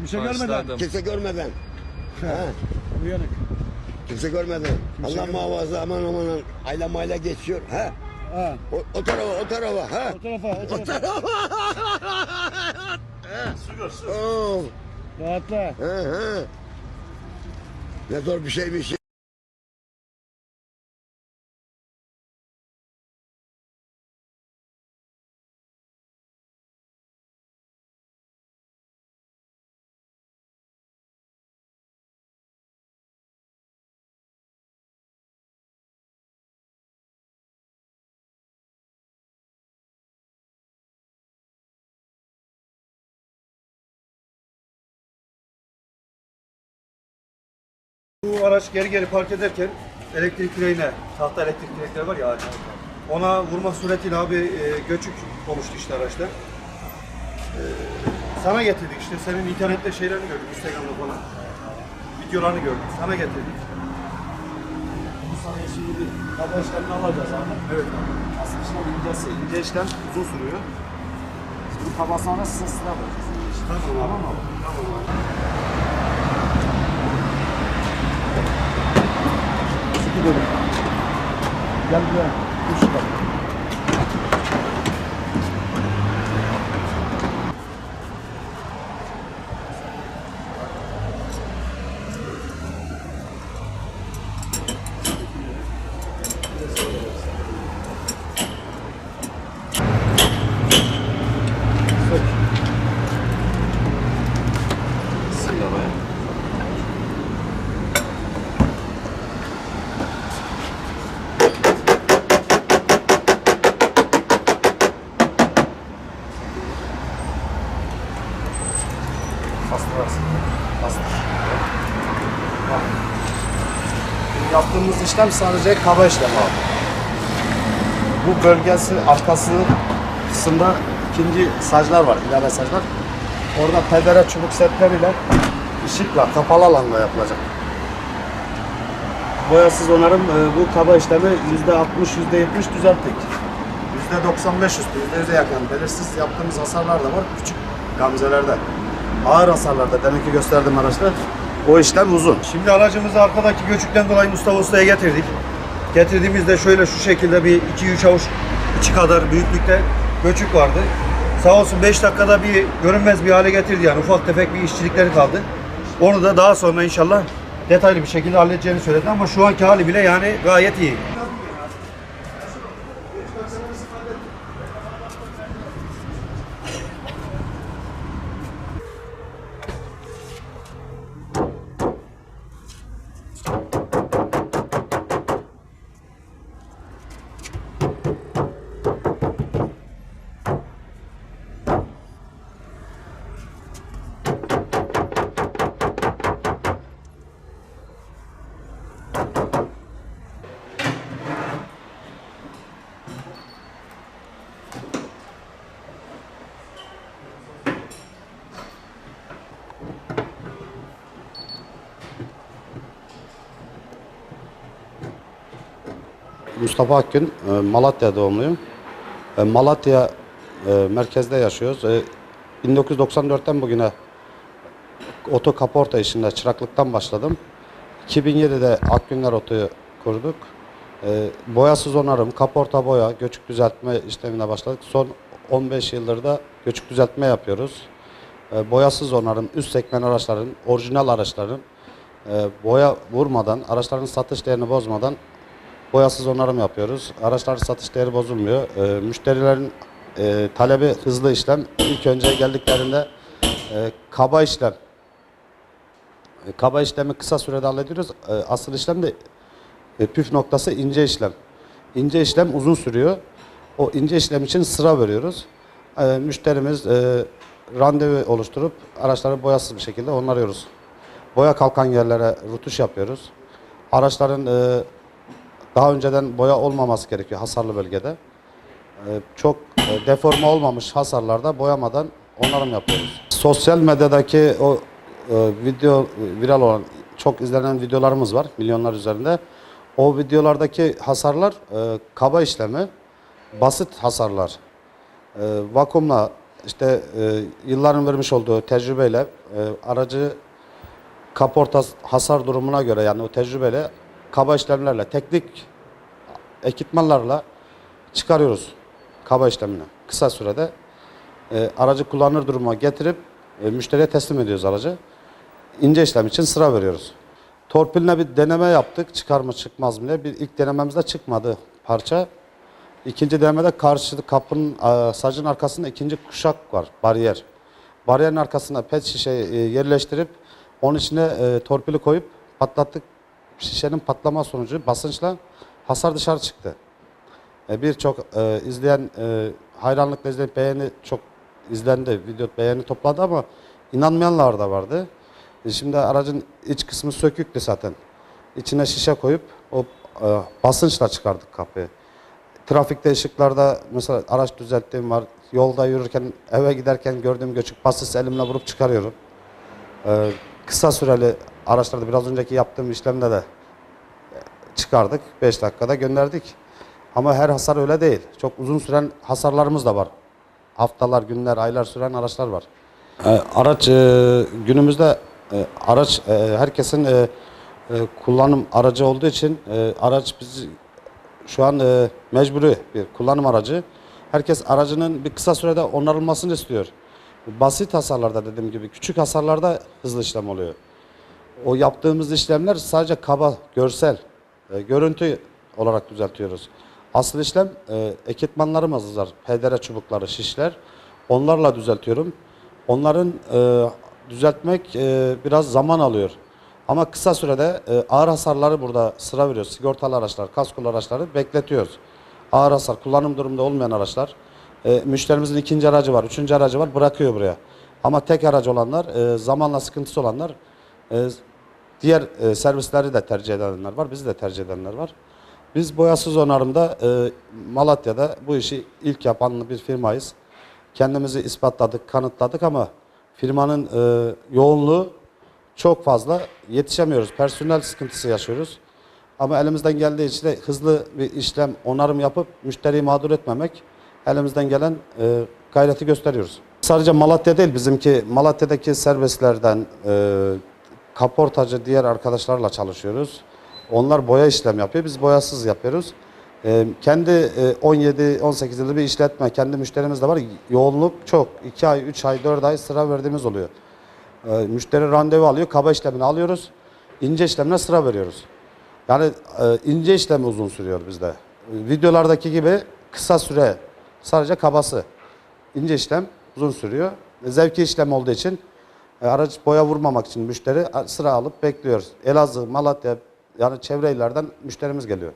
Kimse görmeden. Başladım. Kimse görmeden. Ha, Uyanık. kimse görmeden. Allah muhafaza aman aman ayla mayla geçiyor. Ha? Ha. O, o tarafa o tarafa ha? O tarafa, o tarafa. Oo, Rahatla. ha, ha. Ne zor bir şeymiş. Bu araç geri geri park ederken elektrik direğine, tahta elektrik direkleri var ya ağaç. Ona vurma suretiyle abi e, göçük oluştu işte araçta. E, sana getirdik işte senin internette şeylerini gördük Instagram'da falan. Videolarını gördük. Sana getirdik. Bu sahaya şimdi işlemini alacağız abi. Evet. Asıl işlem incesi. İnce işlem uzun sürüyor. Şimdi kaba sonra sırasına bakacağız. Tamam abi. Tamam mı? Tamam abi. Gel buraya. Dur şurada. Yaptığımız işlem sadece kaba işlemi abi. Bu bölgesi arkası kısımda ikinci saclar var, ilave saclar. Orada pedere çubuk setleriyle ışıkla kapalı alanda yapılacak. Boyasız onarım e, bu kaba işlemi yüzde 60 yüzde 70 düzelttik. Yüzde 95 üstü, yüzde yüze yakın belirsiz yaptığımız hasarlar da var küçük gamzelerde. Ağır hasarlarda demek ki gösterdim araçta. O işlem uzun. Şimdi aracımızı arkadaki göçükten dolayı Mustafa Usta'ya getirdik. Getirdiğimizde şöyle şu şekilde bir 2-3 avuç içi kadar büyüklükte göçük vardı. Sağ olsun 5 dakikada bir görünmez bir hale getirdi yani ufak tefek bir işçilikleri kaldı. Onu da daha sonra inşallah detaylı bir şekilde halledeceğini söyledi ama şu anki hali bile yani gayet iyi. Mustafa Akgün, e, Malatya doğumluyum. E, Malatya e, merkezde yaşıyoruz. E, 1994'ten bugüne oto kaporta işinde çıraklıktan başladım. 2007'de Akgünler Oto'yu kurduk. E, boyasız onarım, kaporta boya, göçük düzeltme işlemine başladık. Son 15 yıldır da göçük düzeltme yapıyoruz. E, boyasız onarım, üst segment araçların, orijinal araçların e, boya vurmadan, araçların satış değerini bozmadan boyasız onarım yapıyoruz. Araçların satış değeri bozulmuyor. E, müşterilerin e, talebi hızlı işlem. İlk önce geldiklerinde e, kaba işlem. E, kaba işlemi kısa sürede hallediyoruz. E, asıl işlem de e, püf noktası ince işlem. İnce işlem uzun sürüyor. O ince işlem için sıra veriyoruz. Müşterimiz randevu oluşturup araçları boyasız bir şekilde onarıyoruz. Boya kalkan yerlere rutuş yapıyoruz. Araçların daha önceden boya olmaması gerekiyor hasarlı bölgede. Çok deforme olmamış hasarlarda boyamadan onarım yapıyoruz. Sosyal medyadaki o e, video viral olan çok izlenen videolarımız var milyonlar üzerinde. O videolardaki hasarlar e, kaba işlemi, basit hasarlar. E, vakumla işte e, yılların vermiş olduğu tecrübeyle e, aracı kaporta hasar durumuna göre yani o tecrübeyle kaba işlemlerle, teknik ekipmanlarla çıkarıyoruz kaba işlemini. Kısa sürede e, aracı kullanır duruma getirip e, müşteriye teslim ediyoruz aracı. İnce işlem için sıra veriyoruz. Torpiline bir deneme yaptık. Çıkar mı çıkmaz mı diye. Bir ilk denememizde çıkmadı parça. İkinci denemede karşı kapının e, sacın arkasında ikinci kuşak var. Bariyer. Bariyerin arkasına pet şişe e, yerleştirip onun içine torpili koyup patlattık. Şişenin patlama sonucu basınçla hasar dışarı çıktı. E, Birçok izleyen hayranlıkla izleyip beğeni çok izlendi. Video beğeni topladı ama inanmayanlar da vardı. E, şimdi aracın iç kısmı söküktü zaten. İçine şişe koyup o e, basınçla çıkardık kapıyı. Trafikte ışıklarda mesela araç düzelttiğim var. Yolda yürürken eve giderken gördüğüm göçük basit elimle vurup çıkarıyorum. E, kısa süreli araçlarda biraz önceki yaptığım işlemde de çıkardık. 5 dakikada gönderdik. Ama her hasar öyle değil. Çok uzun süren hasarlarımız da var. Haftalar, günler, aylar süren araçlar var. Ee, araç e, günümüzde e, araç e, herkesin e, e, kullanım aracı olduğu için e, araç biz şu an e, mecburi bir kullanım aracı. Herkes aracının bir kısa sürede onarılmasını istiyor. Basit hasarlarda dediğim gibi küçük hasarlarda hızlı işlem oluyor. O yaptığımız işlemler sadece kaba, görsel, e, görüntü olarak düzeltiyoruz. Asıl işlem e, ekipmanlarımız var. Pedere çubukları, şişler. Onlarla düzeltiyorum. Onların e, düzeltmek e, biraz zaman alıyor. Ama kısa sürede e, ağır hasarları burada sıra veriyoruz. Sigortalı araçlar, kaskolu araçları bekletiyoruz. Ağır hasar, kullanım durumunda olmayan araçlar. E, müşterimizin ikinci aracı var, üçüncü aracı var, bırakıyor buraya. Ama tek aracı olanlar, e, zamanla sıkıntısı olanlar, e, diğer e, servisleri de tercih edenler var, bizi de tercih edenler var. Biz boyasız onarımda e, Malatya'da bu işi ilk yapan bir firmayız. Kendimizi ispatladık, kanıtladık ama firmanın e, yoğunluğu çok fazla. Yetişemiyoruz. Personel sıkıntısı yaşıyoruz. Ama elimizden geldiği için de hızlı bir işlem, onarım yapıp müşteriyi mağdur etmemek elimizden gelen e, gayreti gösteriyoruz. Sadece Malatya değil, bizimki Malatya'daki servislerden e, kaportacı diğer arkadaşlarla çalışıyoruz. Onlar boya işlem yapıyor, biz boyasız yapıyoruz. E, kendi e, 17-18 yıllık bir işletme, kendi müşterimiz de var. Yoğunluk çok. 2 ay, 3 ay, 4 ay sıra verdiğimiz oluyor. E, müşteri randevu alıyor, kaba işlemini alıyoruz. ince işlemine sıra veriyoruz. Yani e, ince işlem uzun sürüyor bizde. Videolardaki gibi kısa süre sadece kabası. İnce işlem uzun sürüyor. E, Zevki işlem olduğu için e, araç boya vurmamak için müşteri sıra alıp bekliyoruz. Elazığ, Malatya yani çevre illerden müşterimiz geliyor.